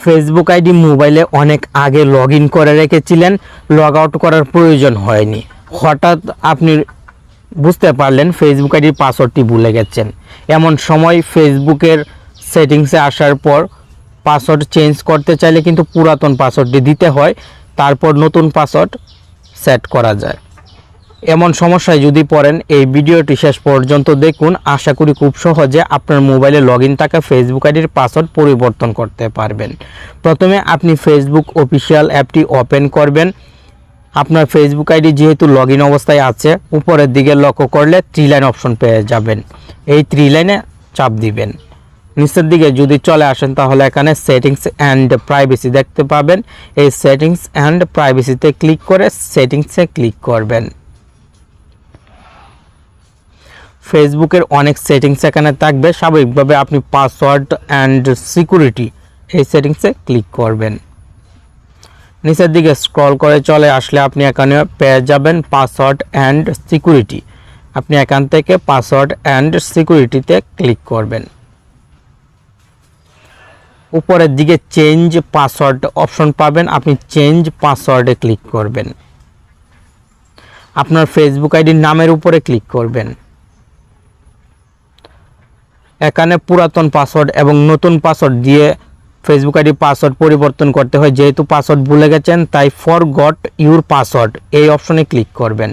Facebook ID মোবাইলে অনেক আগে লগ ইন করে রেখেছিলেন। লগ আউট করার প্রয়োজন হয়নি। হঠাৎ আপনি বুঝতে পারলেন ফেসবুক আইডির পাসওয়ার্ডটি ভুলে গেছেন। এমন সময় ফেসবুকের সেটিংসে আসার পর পাসওয়ার্ড চেঞ্জ করতে চাইলে কিন্তু পুরাতন পাসওয়ার্ডটি দিতে হয়। তারপর নতুন পাসওয়ার্ড সেট করা যায়। এমন সমস্যায় যদি পড়েন, এই ভিডিওটি শেষ পর্যন্ত দেখুন। আশা করি খুব সহজে আপনার মোবাইলে লগ ইন থাকা ফেসবুক আইডির পাসওয়ার্ড পরিবর্তন করতে পারবেন। প্রথমে আপনি ফেসবুক অফিসিয়াল অ্যাপটি ওপেন করবেন। আপনার ফেসবুক আইডি যেহেতু লগ ইন অবস্থায় আছে, উপরের দিকে লক্ষ্য করলে থ্রি লাইন অপশন পেয়ে যাবেন। এই থ্রি লাইনে চাপ দিবেন। নিচের দিকে যদি চলে আসেন, তাহলে এখানে সেটিংস অ্যান্ড প্রাইভেসি দেখতে পাবেন। এই সেটিংস অ্যান্ড প্রাইভেসিতে ক্লিক করে সেটিংসে ক্লিক করবেন। ফেসবুকের অনেক সেটিংস এখানে থাকবে। স্বাভাবিকভাবে আপনি পাসওয়ার্ড অ্যান্ড সিকিউরিটি এই সেটিংসে ক্লিক করবেন। নিচের দিকে স্ক্রল করে চলে আসলে আপনি এখানে পেয়ে যাবেন পাসওয়ার্ড অ্যান্ড সিকিউরিটি আপনি এখান থেকে পাসওয়ার্ড অ্যান্ড সিকিউরিটিতে ক্লিক করবেন। উপরের দিকে চেঞ্জ পাসওয়ার্ড অপশন পাবেন। আপনি চেঞ্জ পাসওয়ার্ডে ক্লিক করবেন। আপনার ফেসবুক আইডির নামের উপরে ক্লিক করবেন। এখানে পুরাতন পাসওয়ার্ড এবং নতুন পাসওয়ার্ড দিয়ে ফেসবুক আইডি পাসওয়ার্ড পরিবর্তন করতে হয়। যেহেতু পাসওয়ার্ড ভুলে গেছেন, তাই ফর গট ইউর পাসওয়ার্ড এই অপশনে ক্লিক করবেন।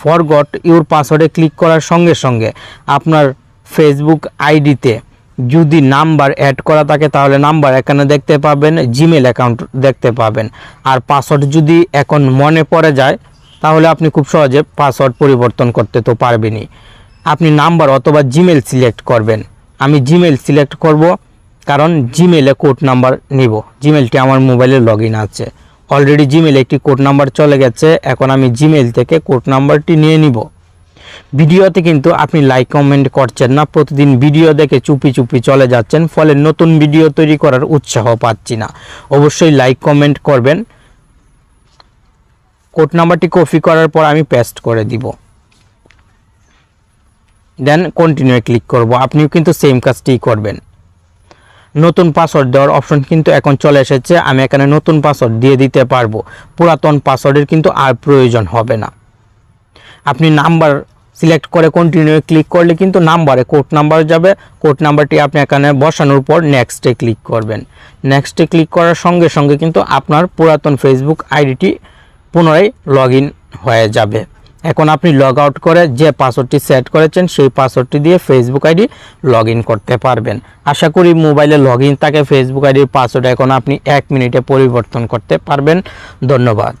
ফর গট ইউর পাসওয়ার্ডে ক্লিক করার সঙ্গে সঙ্গে আপনার ফেসবুক আইডিতে যদি নাম্বার অ্যাড করা থাকে, তাহলে নাম্বার এখানে দেখতে পাবেন জিমেল অ্যাকাউন্ট দেখতে পাবেন। আর পাসওয়ার্ড যদি এখন মনে পড়ে যায়, তাহলে আপনি খুব সহজে পাসওয়ার্ড পরিবর্তন করতে তো পারবেনই। আপনি নাম্বার অথবা জিমেল সিলেক্ট করবেন। আমি জিমেল সিলেক্ট করব, কারণ জিমেলে কোড নাম্বার নিব। জিমেলটি আমার মোবাইলে লগ আছে। অলরেডি জিমেলে একটি কোড নাম্বার চলে গেছে, এখন আমি জিমেল থেকে কোড নাম্বারটি নিয়ে নিব। ভিডিওতে কিন্তু আপনি লাইক কমেন্ট করছেন না, প্রতিদিন ভিডিও দেখে চুপি চুপি চলে যাচ্ছেন, ফলে নতুন ভিডিও তৈরি করার উৎসাহ পাচ্ছি না। অবশ্যই লাইক কমেন্ট করবেন। কোড নাম্বারটি কপি করার পর আমি পেস্ট করে দিব। দেন কন্টিনিউ ক্লিক করব। আপনিও কিন্তু সেম কাজটি করবেন। নতুন পাসওয়ার্ড দেওয়ার অপশন কিন্তু এখন চলে এসেছে। আমি এখানে নতুন পাসওয়ার্ড দিয়ে দিতে পারব। পুরাতন পাসওয়ার্ডের কিন্তু আর প্রয়োজন হবে না। আপনি নাম্বার সিলেক্ট করে কন্টিনিউ ক্লিক করলে কিন্তু নাম্বারে কোড নাম্বার যাবে। কোড নাম্বারটি আপনি এখানে বসানোর পর নেক্সটে ক্লিক করবেন। নেক্সটে ক্লিক করার সঙ্গে সঙ্গে কিন্তু আপনার পুরাতন ফেসবুক আইডিটি পুনরায় লগ হয়ে যাবে। এখন আপনি লগ আউট করে যে পাসওয়ার্ডটি সেট করেছেন, সেই পাসওয়ার্ডটি দিয়ে ফেসবুক আইডি লগ করতে পারবেন। আশা করি মোবাইলে লগ থাকে ফেসবুক আইডির পাসওয়ার্ড এখন আপনি এক মিনিটে পরিবর্তন করতে পারবেন। ধন্যবাদ।